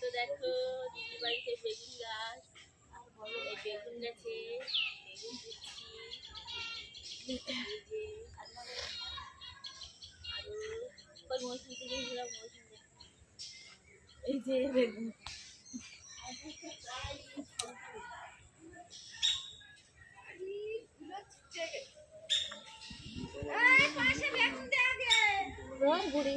তো দেখো দিদি বাড়িতে বেগুন গাছ এই বেগুন গাছে বেগুন দিচ্ছি এই যে আরও ওই মৌসুমি থেকে মৌসুমি এই যে বেগুন। বুড়ি।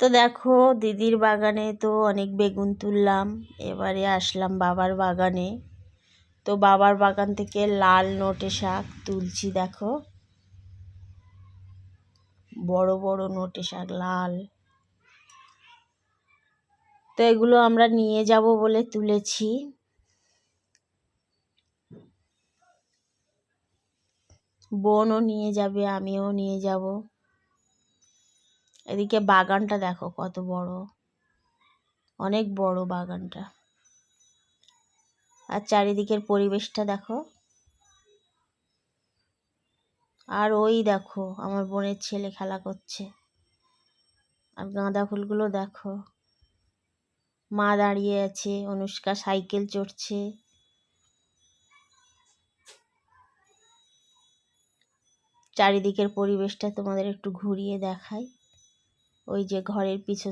তো দেখো, দিদির বাগানে তো অনেক বেগুন তুললাম। এবারে আসলাম বাবার বাগানে। তো বাবার বাগান থেকে লাল নোটে শাক তুলছি, দেখো। বড় বড় নোটে শাক, লাল। তো এগুলো আমরা নিয়ে যাব বলে তুলেছি। বোনও নিয়ে যাবে, আমিও নিয়ে যাব। এদিকে বাগানটা দেখো কত বড়। অনেক বড় বাগানটা। আর চারিদিকের পরিবেশটা দেখো। আর ওই দেখো, আমার বোনের ছেলে খেলা করছে। আর গাঁদা ফুলগুলো দেখো। মা দাঁড়িয়ে আছে, অনুষ্কা সাইকেল চড়ছে। চারিদিকের পরিবেশটা তোমাদের একটু ঘুরিয়ে দেখাই। ওই যে ঘরের পিছন